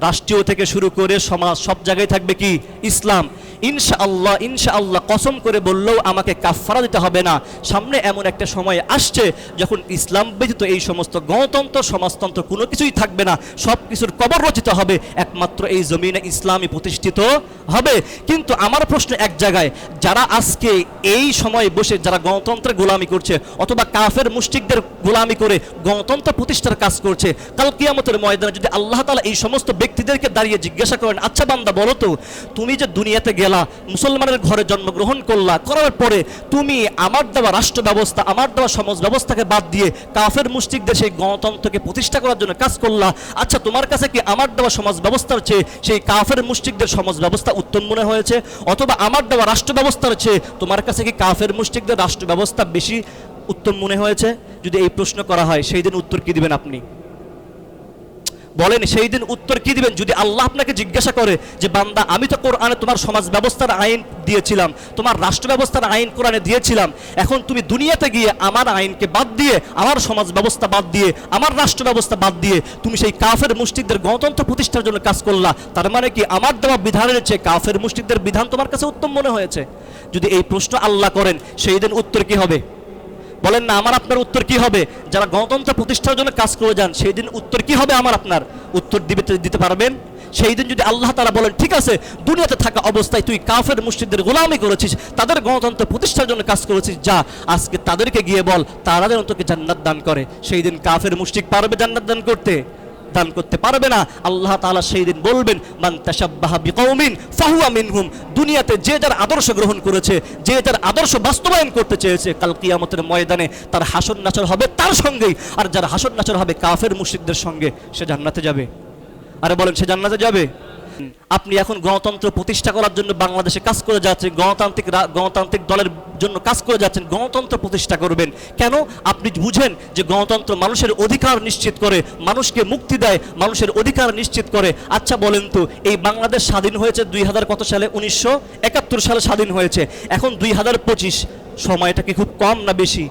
রাষ্ট্রীয় থেকে শুরু করে সমাজ সব জায়গায় থাকবে কি? ইসলাম। ইনশা আল্লাহ ইনশা আল্লাহ কসম করে বললেও আমাকে কাফারা দিতে হবে না। সামনে এমন একটা সময় আসছে যখন ইসলাম ব্যতীত এই সমস্ত গণতন্ত্র, সমাজতন্ত্র কোনো কিছুই থাকবে না। সব কিছুর কবর রচিত হবে, একমাত্র এই জমিনে ইসলামই প্রতিষ্ঠিত হবে। কিন্তু আমার প্রশ্ন এক জায়গায়, যারা আজকে এই সময় বসে যারা গণতন্ত্রের গোলামি করছে অথবা কাফের মুষ্টিকদের গোলামি করে গণতন্ত্র প্রতিষ্ঠার কাজ করছে, কাল কিয়ামতের ময়দানে যদি আল্লাহ তালা এই সমস্ত ব্যক্তিদেরকে দাঁড়িয়ে জিজ্ঞাসা করেন আচ্ছা বান্দা, বলো তো, তুমি যে দুনিয়াতে গেলা মুসলমানের ঘরে জন্মগ্রহণ করলা, করার পরে তুমি আমার দেওয়া রাষ্ট্র ব্যবস্থা, আমার দেওয়া সমাজ ব্যবস্থাকে বাদ দিয়ে কাফের মুষ্টিকদের সেই গণতন্ত্রকে প্রতিষ্ঠা করার জন্য কাজ করলা। আচ্ছা তোমার কাছে কি আমার দেওয়া সমাজ ব্যবস্থার চেয়ে সেই কাফের মুষ্টিকদের সমাজ ব্যবস্থা উত্তম মনে হয়েছে? অথবা আমার দেওয়া রাষ্ট্র ব্যবস্থার চেয়ে তোমার কাছে কি কাফের মুষ্টিকদের রাষ্ট্র ব্যবস্থা বেশি উত্তম মনে হয়েছে? যদি এই প্রশ্ন করা হয়, সেই দিন উত্তর কি দিবেন আপনি? বলেন, সেই দিন উত্তর কি দিবেন? যদি আল্লাহ আপনাকে জিজ্ঞাসা করে যে, বান্দা, আমি তো কোরআনে তোমার সমাজ ব্যবস্থার আইন দিয়েছিলাম, তোমার রাষ্ট্র ব্যবস্থার আইন কোরআনে দিয়েছিলাম, এখন তুমি দুনিয়াতে গিয়ে আমার আইনকে বাদ দিয়ে, আমার সমাজ ব্যবস্থা বাদ দিয়ে, আমার রাষ্ট্র ব্যবস্থা বাদ দিয়ে, তুমি সেই কাফের মুষ্টিকদের গণতন্ত্র প্রতিষ্ঠার জন্য কাজ করলা, তার মানে কি আমার দেওয়া বিধানের চেয়ে কাফের মুষ্টিকদের বিধান তোমার কাছে উত্তম মনে হয়েছে? যদি এই প্রশ্ন আল্লাহ করেন, সেই দিন উত্তর কি হবে? বলেন না, আমার আপনার উত্তর কি হবে? যারা গণতন্ত্র প্রতিষ্ঠার জন্য কাজ করে যান, সেই দিন উত্তর কি হবে আমার আপনার? উত্তর দিবে, দিতে পারবেন? সেই দিন যদি আল্লাহ তারা বলেন, ঠিক আছে, দুনিয়াতে থাকা অবস্থায় তুই কাফের মুসজিদদের গোলামি করেছিস, তাদের গণতন্ত্র প্রতিষ্ঠার জন্য কাজ করেছিস, যা, আজকে তাদেরকে গিয়ে বল, তারা যেন তোকে জান্নাত দান করে। সেই দিন কাফের, মুশরিক পারবে জান্নাত দান করতে? দান করতে পারবে না। আল্লাহ তালা সেই দিন বলবেন, মান তাশাব্বাহা বিকৌমিন ফাহুয়া মিনহুম। দুনিয়াতে যে যার আদর্শ গ্রহণ করেছে, যে যার আদর্শ বাস্তবায়ন করতে চেয়েছে, কাল কিয়ামতের ময়দানে তার হাসন নাচর হবে তার সঙ্গেই। আর যার হাসন নাচর হবে কাফের মুশিকদের সঙ্গে, সে জান্নাতে যাবে। আরে বলেন, সে জান্নাতে যাবে? আপনি এখন গণতন্ত্র প্রতিষ্ঠা করার জন্য বাংলাদেশে কাজ করে যাচ্ছেন, গণতান্ত্রিক গণতান্ত্রিক দলের জন্য কাজ করে যাচ্ছেন, গণতন্ত্র প্রতিষ্ঠা করবেন। কেন? আপনি বুঝেন যে গণতন্ত্র মানুষের অধিকার নিশ্চিত করে, মানুষকে মুক্তি দেয়, মানুষের অধিকার নিশ্চিত করে। আচ্ছা বলেন তো, এই বাংলাদেশ স্বাধীন হয়েছে দুই হাজার কত সালে? উনিশশো একাত্তর সালে স্বাধীন হয়েছে। এখন দুই হাজার পঁচিশ, সময়টা কি খুব কম না বেশি?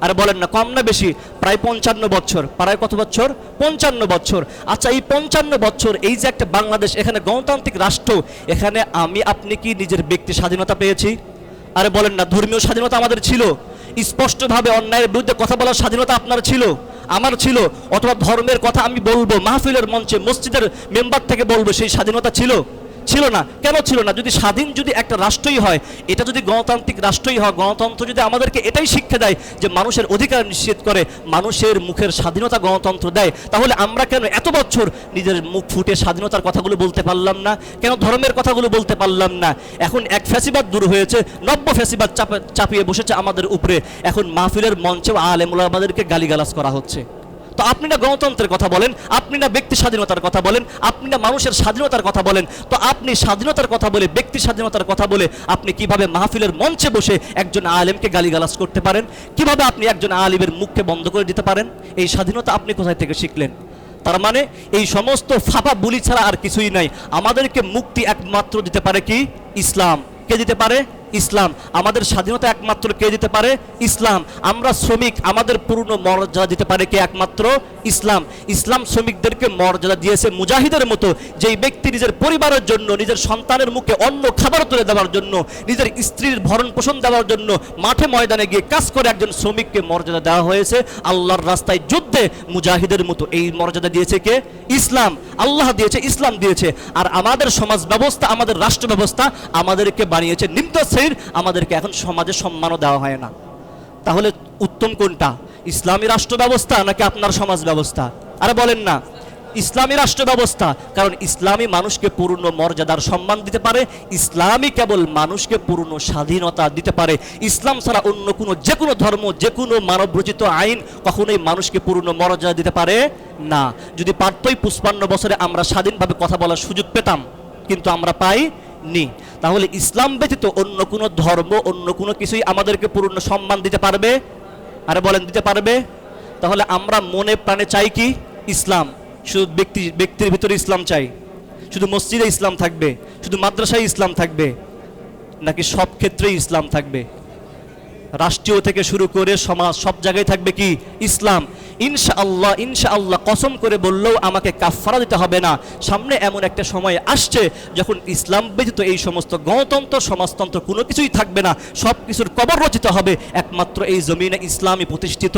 আর বলেন না, কম না বেশি? প্রায় পঞ্চান্ন বছর। প্রায় কত বছর? পঞ্চান্ন বছর। আচ্ছা এই পঞ্চান্ন বছর, এই যে একটা বাংলাদেশ, এখানে গণতান্ত্রিক রাষ্ট্র, এখানে আমি, আপনি কি নিজের ব্যক্তি স্বাধীনতা পেয়েছি? আরে বলেন না, ধর্মীয় স্বাধীনতা আমাদের ছিল। স্পষ্টভাবে অন্যায়ের বিরুদ্ধে কথা বলার স্বাধীনতা আপনার ছিল, আমার ছিল, অথবা ধর্মের কথা আমি বলব, মাহফিলের মঞ্চে, মসজিদের মেম্বার থেকে বলব, সেই স্বাধীনতা ছিল। ছিল না। কেন ছিল না? যদি স্বাধীন যদি একটা রাষ্ট্রই হয়, এটা যদি গণতান্ত্রিক রাষ্ট্রই হয়, গণতন্ত্র যদি আমাদেরকে এটাই শিক্ষা দেয় যে মানুষের অধিকার নিশ্চিত করে, মানুষের মুখের স্বাধীনতা গণতন্ত্র দেয়, তাহলে আমরা কেন এত বছর নিজের মুখ ফুটে স্বাধীনতার কথাগুলো বলতে পারলাম না? কেন ধর্মের কথাগুলো বলতে পারলাম না? এখন এক ফ্যাসিবাদ দূর হয়েছে, নব্য ফ্যাসিবাদ চাপা- চাপিয়ে বসেছে আমাদের উপরে। এখন মাহফিলের মঞ্চেও আলেমুল আমাদেরকে গালিগালাজ করা হচ্ছে। তো আপনি না গণতন্ত্রের কথা বলেন, আপনি না ব্যক্তি স্বাধীনতার কথা বলেন, আপনি না মানুষের স্বাধীনতার কথা বলেন, তো আপনি স্বাধীনতার কথা বলে, ব্যক্তি স্বাধীনতার কথা বলে আপনি কীভাবে মাহফিলের মঞ্চে বসে একজন আলেমকে গালিগালাজ করতে পারেন? কীভাবে আপনি একজন আলিমের মুখকে বন্ধ করে দিতে পারেন? এই স্বাধীনতা আপনি কোথায় থেকে শিখলেন? তার মানে এই সমস্ত ফাঁপা বুলি ছাড়া আর কিছুই নাই। আমাদেরকে মুক্তি একমাত্র দিতে পারে কি? ইসলাম। কে দিতে পারে? ইসলাম। আমাদের স্বাধীনতা একমাত্র কে দিতে পারে? ইসলাম। আমরা শ্রমিক, আমাদের পূর্ণ মর্যাদা দিতে পারে কে একমাত্র? ইসলাম। ইসলাম শ্রমিকদেরকে মর্যাদা দিয়েছে মুজাহিদের মতো, যেই ব্যক্তি নিজের পরিবারের জন্য, নিজের সন্তানের মুখে অন্য খাবার তুলে দেওয়ার জন্য, নিজের স্ত্রীর ভরণ পোষণ দেওয়ার জন্য মাঠে ময়দানে গিয়ে কাজ করে একজন শ্রমিককে মর্যাদা দেওয়া হয়েছে। আল্লাহর রাস্তায় যুদ্ধে মুজাহিদের মতো এই মর্যাদা দিয়েছে কে? ইসলাম। আল্লাহ দিয়েছে, ইসলাম দিয়েছে। আর আমাদের সমাজ ব্যবস্থা, আমাদের রাষ্ট্র ব্যবস্থা আমাদেরকে বানিয়েছে নিম্ন শ্রেণির আমাদেরকে এখন সমাজে সম্মানও দেওয়া হয় না। তাহলে উত্তম কোনটা? ইসলামী রাষ্ট্র ব্যবস্থা নাকি আপনার সমাজ ব্যবস্থা? আরে বলেন না। ইসলামী রাষ্ট্র ব্যবস্থা, কারণ ইসলামী মানুষকে পূর্ণ মর্যাদার সম্মান দিতে পারে ইসলামই কেবল মানুষকে পূর্ণ স্বাধীনতা দিতে পারে। ইসলাম ছাড়া অন্য কোনো যে কোনো ধর্ম যে কোনো মানবরচিত আইন কখনোই মানুষকে পূর্ণ মর্যাদা দিতে পারে না। যদি পারতই পুষ্পান্ন বছরে আমরা স্বাধীনভাবে কথা বলার সুযোগ পেতাম, কিন্তু আমরা পাই নি। তাহলে ইসলাম ব্যতীত অন্য কোনো ধর্ম, অন্য কোনো কিছুই আমাদেরকে পূর্ণ সম্মান দিতে পারবে? আরে বলেন, দিতে পারবে? তাহলে আমরা মনে প্রাণে চাই কি? ইসলাম। শুধু ব্যক্তি, ব্যক্তির ভিতরে ইসলাম চাই। শুধু মসজিদে ইসলাম থাকবে, শুধু মাদ্রাসায় ইসলাম থাকবে, নাকি সব ক্ষেত্রেই ইসলাম থাকবে? রাষ্ট্রীয় থেকে শুরু করে সমাজ, সব জায়গায় থাকবে কি? ইসলাম। ইনশা আল্লাহ ইনশা আল্লাহ কসম করে বললেও আমাকে কাফফারা দিতে হবে না। সামনে এমন একটা সময় আসছে যখন ইসলাম ব্যতীত এই সমস্ত গণতন্ত্র, সমাজতন্ত্র কোনো কিছুই থাকবে না। সব কিছুর কবর রচিত হবে। একমাত্র এই জমিনে ইসলামই প্রতিষ্ঠিত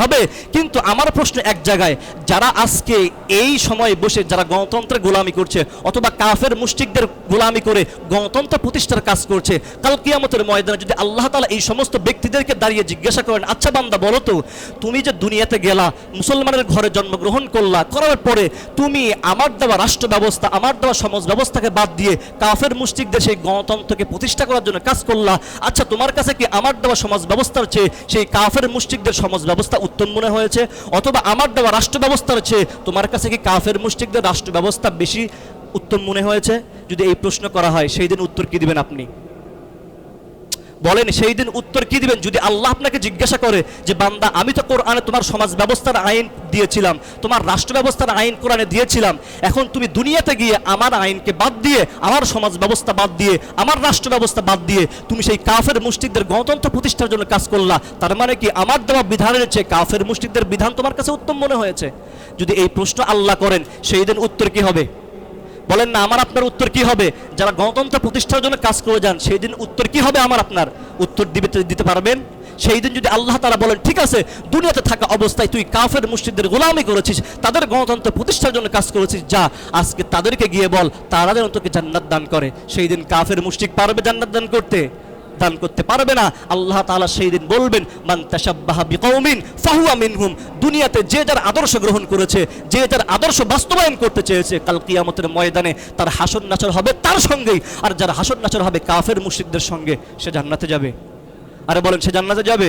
হবে। কিন্তু আমার প্রশ্ন এক জায়গায়, যারা আজকে এই সময় বসে যারা গণতন্ত্রের গোলামি করছে অথবা কাফের মুষ্টিকদের গোলামি করে গণতন্ত্র প্রতিষ্ঠার কাজ করছে, কাল কিয়ামতের ময়দানে যদি আল্লাহ তালা এই সমস্ত ব্যক্তিদেরকে দাঁড়িয়ে জিজ্ঞাসা করেন আচ্ছা বান্দা, বলো তো, তুমি যে দুনিয়াতে গেলা মুসলমানের ঘরে জন্মগ্রহণ করলা। করার পরে তুমি আমার দেওয়া রাষ্ট্র ব্যবস্থা আমার দেওয়া সমাজ ব্যবস্থাকে বাদ দিয়ে কাফের মুষ্টিকদের সেই গণতন্ত্রকে প্রতিষ্ঠা করার জন্য কাজ করলা। আচ্ছা তোমার কাছে কি আমার দেওয়া সমাজ ব্যবস্থার চেয়ে সেই কাফের মুষ্টিকদের সমাজ ব্যবস্থা উত্তম মনে হয়েছে? অথবা আমার দেওয়া রাষ্ট্র ব্যবস্থার চেয়ে তোমার কাছে কি কাফের মুষ্টিকদের রাষ্ট্র ব্যবস্থা বেশি উত্তম মনে হয়েছে? যদি এই প্রশ্ন করা হয়, সেই দিন উত্তর কি দিবেন আপনি? বলেন, সেই দিন উত্তর কি দিবেন? যদি আল্লাহ আপনাকে জিজ্ঞাসা করে যে, বান্দা, আমি তো কোরআনে তোমার সমাজ ব্যবস্থার আইন দিয়েছিলাম, তোমার রাষ্ট্র ব্যবস্থার আইন কোরআনে দিয়েছিলাম, এখন তুমি দুনিয়াতে গিয়ে আমার আইনকে বাদ দিয়ে, আমার সমাজ ব্যবস্থা বাদ দিয়ে, আমার রাষ্ট্র ব্যবস্থা বাদ দিয়ে, তুমি সেই কাফের মুষ্টিকদের গণতন্ত্র প্রতিষ্ঠার জন্য কাজ করলা, তার মানে কি আমার দেওয়া বিধানের চেয়ে কাফের মুষ্টিকদের বিধান তোমার কাছে উত্তম মনে হয়েছে? যদি এই প্রশ্ন আল্লাহ করেন, সেই দিন উত্তর কি হবে? বলেন না, আমার আপনার উত্তর কি হবে? যারা গণতন্ত্র প্রতিষ্ঠার জন্য কাজ করে যান, সেই দিন উত্তর কি হবে আমার আপনার? উত্তর দিবে দিতে পারবেন? সেই দিন যদি আল্লাহ তারা বলেন, ঠিক আছে, দুনিয়াতে থাকা অবস্থায় তুই কাফের মুসজিদদের গোলামি করেছিস, তাদের গণতন্ত্র প্রতিষ্ঠার জন্য কাজ করেছিস, যা আজকে তাদেরকে গিয়ে বল, তারা যেন তোকে জান্নাত দান করে। সেই দিন কাফের মুসজিদ পারবে জান্নাত দান করতে? দান করতে পারবে না। আল্লাহ তালা সেই দিন বলবেন, মান বিকৌমিন ফাহুয়া মিনহুম। দুনিয়াতে যে যার আদর্শ গ্রহণ করেছে, যে যার আদর্শ বাস্তবায়ন করতে চেয়েছে, কাল কিয়ামতের ময়দানে তার হাসন নাচর হবে তার সঙ্গেই। আর যার হাসন নাচর হবে কাফের মুশরিকদের সঙ্গে, সে জান্নাতে যাবে। আরে বলেন, সে জান্নাতে যাবে?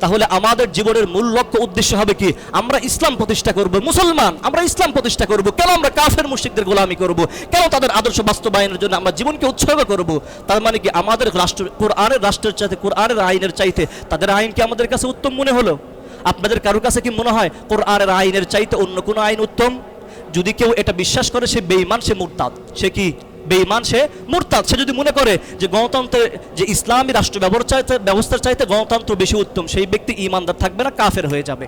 তাহলে আমাদের জীবনের মূল লক্ষ্য উদ্দেশ্য হবে কি? আমরা ইসলাম প্রতিষ্ঠা করব। মুসলমান, আমরা ইসলাম প্রতিষ্ঠা করব। কেন আমরা কাফের মুশরিকদের গোলামি করব? কেন তাদের আদর্শ বাস্তবায়নের জন্য আমরা জীবনকে উৎসর্গ করব? তার মানে কি আমাদের রাষ্ট্র, কোরআনের রাষ্ট্রের চাইতে, কোরআনের আইনের চাইতে তাদের আইন কি আমাদের কাছে উত্তম মনে হলো? আপনাদের কারোর কাছে কি মনে হয় কোরআনের আইনের চাইতে অন্য কোনো আইন উত্তম? যদি কেউ এটা বিশ্বাস করে, সে বেঈমান, সে মুরতাদ। সে কি? বেঈমান, সে মুরতাদ। সে যদি মনে করে যে গণতন্ত্রের যে ইসলামী রাষ্ট্র চাইতে, ব্যবস্থার চাইতে গণতন্ত্র বেশি উত্তম, সেই ব্যক্তি ইমানদার থাকবে না, কাফের হয়ে যাবে।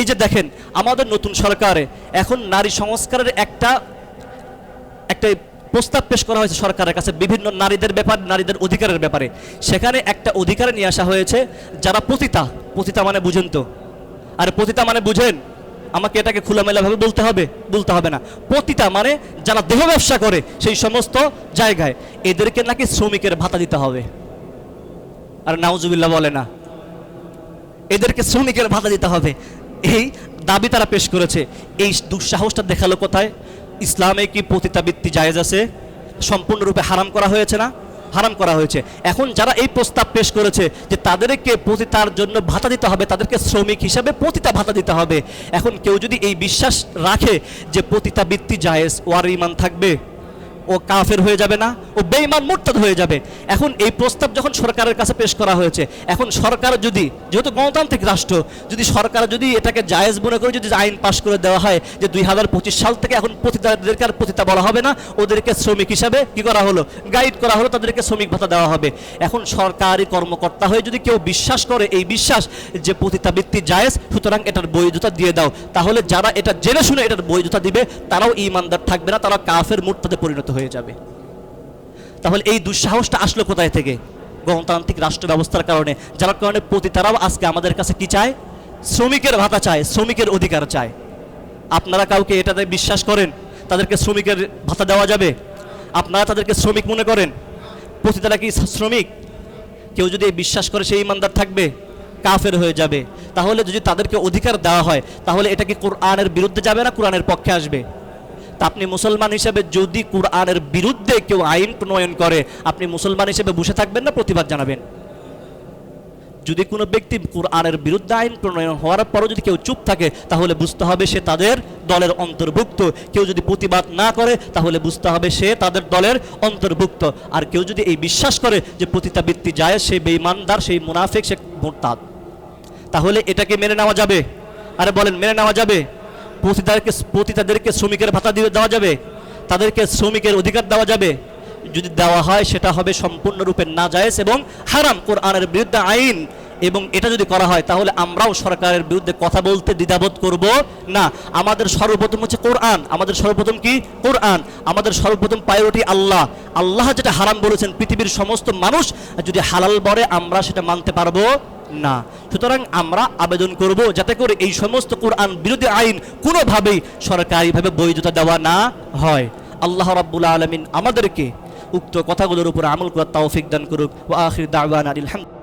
এই যে দেখেন, আমাদের নতুন সরকারে এখন নারী সংস্কারের একটা একটা প্রস্তাব পেশ করা হয়েছে সরকারের কাছে, বিভিন্ন নারীদের ব্যাপার, নারীদের অধিকারের ব্যাপারে। সেখানে একটা অধিকারে নিয়ে আসা হয়েছে, যারা পতিতা পতিতা মানে বুঝেন তো। আর পতিতা মানে বুঝেন? আমাকে এটাকে খোলামেলাভাবে বলতে হবে বলতে হবে না। পতিতা মানে যারা দেহ ব্যবসা করে, সেই সমস্ত জায়গায় এদেরকে নাকি শ্রমিকের ভাতা দিতে হবে। আর নাউজুবিল্লাহ বলে না, এদেরকে শ্রমিকের ভাতা দিতে হবে। এই দাবি তারা পেশ করেছে। এই দুঃসাহসটা দেখাল কোথায়? ইসলামে কি পতিতাবৃত্তি জায়েজ আছে? সম্পূর্ণরূপে হারাম করা হয়েছে না? হারাম করা হয়েছে। এখন যারা এই প্রস্তাব পেশ করেছে যে তাদেরকে পতিতার জন্য ভাতা দিতে হবে, তাদেরকে শ্রমিক হিসাবে পতিতা ভাতা দিতে হবে। এখন কেউ যদি এই বিশ্বাস রাখে যে পতিতাবৃত্তি জায়েজ, ওয়ার ইমান থাকবে। ও কাফের হয়ে যাবে না, ও বেইমান মুরতাদ হয়ে যাবে। এখন এই প্রস্তাব যখন সরকারের কাছে পেশ করা হয়েছে, এখন সরকার যদি, যেহেতু গণতান্ত্রিক রাষ্ট্র, যদি সরকার যদি এটাকে জায়েজ মনে করে, যদি আইন পাশ করে দেওয়া হয় যে দুই হাজার পঁচিশ সাল থেকে এখন পতিতাদেরকে আর পতিতা বলা হবে না, ওদেরকে শ্রমিক হিসাবে কি করা হলো? গাইড করা হলো, তাদেরকে শ্রমিক ভাতা দেওয়া হবে। এখন সরকারি কর্মকর্তা হয়ে যদি কেউ বিশ্বাস করে, এই বিশ্বাস যে পতিতাবৃত্তি জায়েজ, সুতরাং এটার বৈধতা দিয়ে দাও। তাহলে যারা এটা জেনে শুনে এটার বৈধতা দিবে, তারাও ইমানদার থাকবে না, তারা কাফের মুরতাদে পরিণত হয়ে যাবে। তাহলে এই দুঃসাহসটা আসলো কোথায় থেকে? গণতান্ত্রিক রাষ্ট্র ব্যবস্থার কারণে। যার কারণে পতিতারাও আজকে আমাদের কাছে কি চায়? শ্রমিকের ভাতা চায়, শ্রমিকের অধিকার চায়। আপনারা কাউকে এটাতে বিশ্বাস করেন? তাদেরকে শ্রমিকের ভাতা দেওয়া যাবে? আপনারা তাদেরকে শ্রমিক মনে করেন? পতিতারা কি শ্রমিক? কেউ যদি বিশ্বাস করে সেই ইমানদার থাকবে, কাফের হয়ে যাবে। তাহলে যদি তাদেরকে অধিকার দেওয়া হয়, তাহলে এটা কি কোরআনের বিরুদ্ধে যাবে না কোরআনের পক্ষে আসবে? তা আপনি মুসলমান হিসেবে যদি কোরআনের বিরুদ্ধে কেউ আইন প্রণয়ন করে, আপনি মুসলমান হিসেবে বসে থাকবেন না? প্রতিবাদ জানাবেন। যদি কোনো ব্যক্তি কোরআনের বিরুদ্ধে আইন প্রণয়ন হওয়ার পরও যদি কেউ চুপ থাকে, তাহলে বুঝতে হবে সে তাদের দলের অন্তর্ভুক্ত। কেউ যদি প্রতিবাদ না করে, তাহলে বুঝতে হবে সে তাদের দলের অন্তর্ভুক্ত। আর কেউ যদি এই বিশ্বাস করে যে পতিতাবৃত্তি যায়, সে বেঈমানদার, সেই মুনাফেক, সে মোরতাদ। তাহলে এটাকে মেনে নেওয়া যাবে? আরে বলেন, মেনে নেওয়া যাবে? পতিতাদেরকে পতিতাদেরকে শ্রমিকের ভাতা দিয়ে দেওয়া যাবে, তাদেরকে শ্রমিকের অধিকার দেওয়া যাবে। যদি দেওয়া হয়, সেটা হবে সম্পূর্ণরূপে নাজায়েজ এবং হারাম কোরআনের বিরুদ্ধে আইন। এবং এটা যদি করা হয়, তাহলে আমরাও সরকারের বিরুদ্ধে কথা বলতে দ্বিধাবোধ করব না। আমাদের সর্বপ্রথম হচ্ছে কোরআন। আমাদের সর্বপ্রথম কি? কোরআন। আমাদের সর্বপ্রথম প্রায়োরিটি আল্লাহ। আল্লাহ যেটা হারাম বলেছেন, পৃথিবীর সমস্ত মানুষ যদি হালাল বলে, আমরা সেটা মানতে পারব না। সুতরাং আমরা আবেদন করব যাতে করে এই সমস্ত কোরআন বিরোধী আইন কোনোভাবেই সরকারিভাবে বৈধতা দেওয়া না হয়। আল্লাহ রাব্বুল আলমিন আমাদেরকে উক্ত কথাগুলোর উপর আমল করার তৌফিক দান করুক। ও আখির দাওয়ান আলহামদুলিল্লাহ